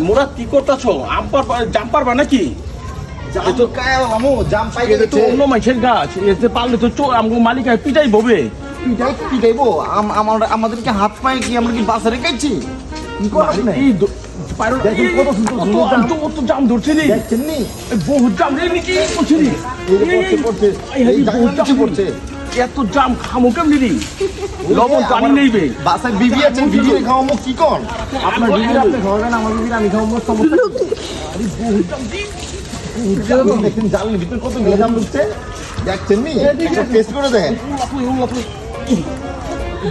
মোরা কি করতেছ? আম্পার নাকি? জাম অন্য মানুষের গাছ এতে পারলে তো চোর মালিক পিটাই পিটাই পিটাইবো। আমাদেরকে হাত পায়ে কি আমরা কি বাসে রেখেছি? কি করে এই দ- পায়রো দেখুন কত সুন্দর কত সুন্দর জাম। কত জাম ধরছে রে দেখছেন নি? এই বহুত জাম রে নাকি করছে বহুত জাম পড়ছে। এত জাম খামো কেমনি রে? লবণ পানি নেইবে বাসায় বিবি আছে বিবি খাওয়ামো কি কর? আপনার বিবি আপনি খাওয়াবেন আমার বিবি আমি সমস্যা? বহুত জাম, দেখছেন জালের ভিতরে কত জাম ঢুকছে দেখছেন নি? একটা টেস্ট করে দেখেন।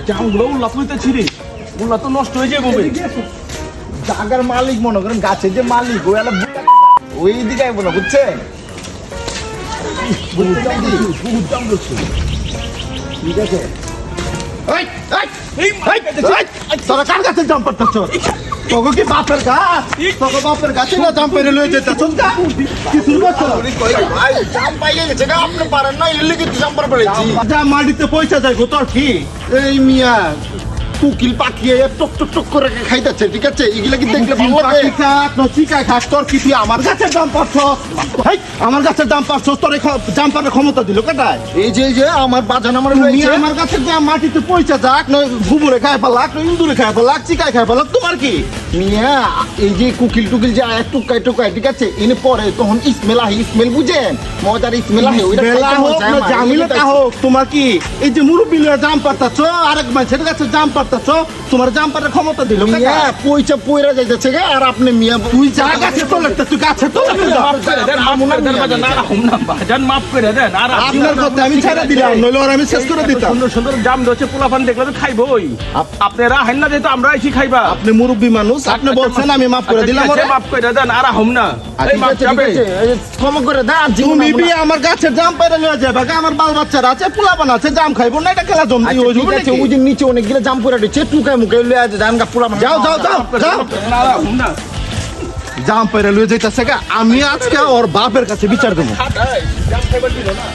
জামগুলো উল্লাপুইতেছি রে। উল্লা তো নষ্ট হয়ে যায় ববে জাগার মালিক মনে করেন গাছের যে মালিক ওই আলা ওই দিকে আইবো না বুঝছেন? বহুত জাম ঠিক আছে তোরা কার কাছে জাম পারতেছ তোকে কি বাপের গাছ তোকে বাপের গাছে না জাম পেরে লয়ে যেতে চল যা। কি শুরু করছ ভাই জাম পাইয়ে গেছে গা আপনি পারেন না এর লিগে জাম পার পেরেছি যা মাটিতে পয়সা যায় গো তোর কি? এই মিয়া কুকিল পাখি টক টক টক করে খাইতেছে ঠিক আছে? এগুলা কি দেখলে ভালো লাগে? চিকায় খাস তোর কি তুই আমার গাছের দাম পাচ্ছ আমার গাছের দাম পাচ্ছ তোর দাম পাড়ার ক্ষমতা দিল কেটায় এই যে এই যে আমার বাজান আমার আমার গাছের দাম মাটিতে পয়সা যাক না গুবরে খায় পালাক না ইন্দুরে খায় পালাক চিকায় খায় পালাক তোমার কি? মিয়া এই যে কুকিল টুকিল যে আয় টুকাই টুকাই ঠিক আছে? এনে পরে তখন স্মেল আহে স্মেল বুঝেন? মজার স্মেল আহে ওইটা। হোক তোমার কি? এই যে জাম পারতাছ আরেক মানুষের কাছে জাম পারতাছ তোমার জাম পারার ক্ষমতা দিল মিয়া পয়সা পয়রা যাইতেছে গে আর আপনি মিয়া তুই যা গাছে তোলে তুই গাছে দেন বাজান আর মাফ করে দেন আর আপনার কথা আমি ছেড়ে দিলাম নইলে ওর আমি শেষ করে দিতাম। সুন্দর সুন্দর জাম ধরছে পোলাপান দেখলে তো খাইবই। আপনারা হাইন না যেহেতু আমরা এসে খাইবা আপনি মুরব্বী মানুষ আপনি বলছেন আমি মাফ করে দিলাম। আচ্ছা, মাফ করে দেন আর হম না এই মাফ যাবে ক্ষমা করে দা তুমি বি আমার গাছে জাম পাইরে লয়ে যাবে গা, আমার বাল বাচ্চারা আছে পোলাপান আছে জাম খাইবো না এটা খেলা জমি ওই ঠিক আছে। ওই যে নিচে অনেকগুলো জাম করে দিচ্ছে টুকায় মুখে লয়ে আছে জান গা পুরা যাও যাও যাও যাও না হম না জাম পাইরে লয়ে যাইতাছে গা আমি আজকে ওর বাপের কাছে বিচার দেবো। জাম খাইবার দিল না।